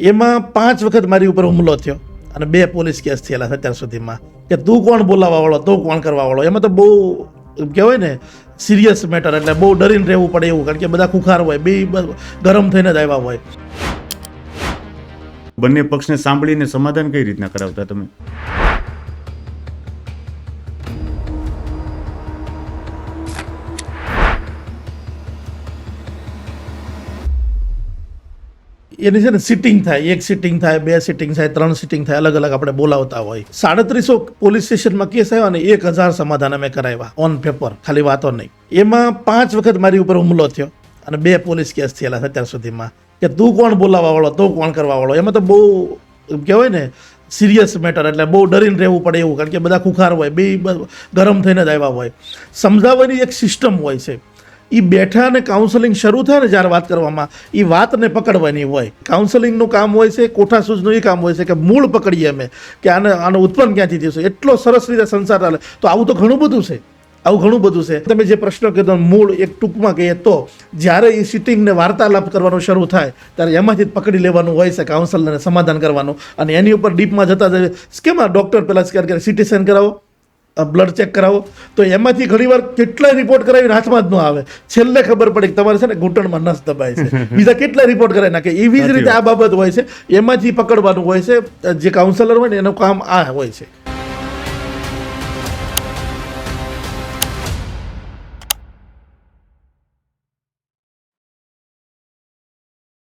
એમાં પાંચ વખત મારી ઉપર હુમલો થયો અને બે પોલીસ કેસ થયેલા અત્યાર સુધીમાં. કે તું કોણ બોલાવવા વાળો તું કોણ કરવાવાળો? એમાં તો બહુ કહેવાય ને સિરિયસ મેટર એટલે બહુ ડરીને રહેવું પડે એવું, કારણ કે બધા ખુખાર હોય બે, ગરમ થઈને જ આવ્યા હોય. બંને પક્ષને સાંભળીને સમાધાન કઈ રીતના કરાવતા તમે? એની છે ને સિટિંગ થાય, એક સિટિંગ થાય, બે સિટિંગ થાય, ત્રણ સિટિંગ થાય, અલગ અલગ આપણે બોલાવતા હોય. સાડત્રીસો પોલીસ સ્ટેશનમાં કેસ આવ્યો ને એક હજાર સમાધાન અમે કરાવ્યા ઓન પેપર ખાલી વાતો નહીં. એમાં પાંચ વખત મારી ઉપર હુમલો થયો અને બે પોલીસ કેસ થયેલા છે અત્યાર સુધીમાં. કે તું કોણ બોલાવવા વાળો, તું કોણ કરવા વાળો? એમાં તો બહુ કહેવાય ને સિરિયસ મેટર એટલે બહુ ડરીને રહેવું પડે એવું, કારણ કે બધા ખુખાર હોય, બે ગરમ થઈને જ આવ્યા હોય. સમજાવવાની એક સિસ્ટમ હોય છે. એ બેઠા અને કાઉન્સેલિંગ શરૂ થાય ને જ્યારે વાત કરવામાં એ વાતને પકડવાની હોય. કાઉન્સેલિંગનું કામ હોય છે, કોઠાસૂઝનું એ કામ હોય છે કે મૂળ પકડીએ અમે, કે આને, આનો ઉત્પન્ન ક્યાંથી થયું એટલો સરસ રીતે સંસાર ચાલે. તો આવું તો ઘણું બધું છે. આવું ઘણું બધું છે. તમે જે પ્રશ્ન કીધો મૂળ એક ટૂંકમાં કહીએ તો, જ્યારે એ સિટિંગને વાર્તાલાપ કરવાનું શરૂ થાય, ત્યારે એમાંથી જ પકડી લેવાનું હોય છે કાઉન્સલરને સમાધાન કરવાનું. અને એની ઉપર ડીપમાં જતા કેમ આ ડૉક્ટર પહેલાં સ્કેન કરે સિટી સ્કેન કરાવો? બ્લડ ચેક કરાવો. તો એમાંથી ઘણીવાર કેટલાય રિપોર્ટ કરાવીને હાથમાં જ ન આવે. છેલ્લે ખબર પડે કે તમારે છે ને ઘૂંટણમાં નસ દબાય છે. બીજા કેટલા રિપોર્ટ કરાવી નાખે. એવી જ રીતે આ બાબત હોય છે. એમાંથી પકડવાનું હોય છે. જે કાઉન્સેલર હોય ને એનું કામ આ હોય છે.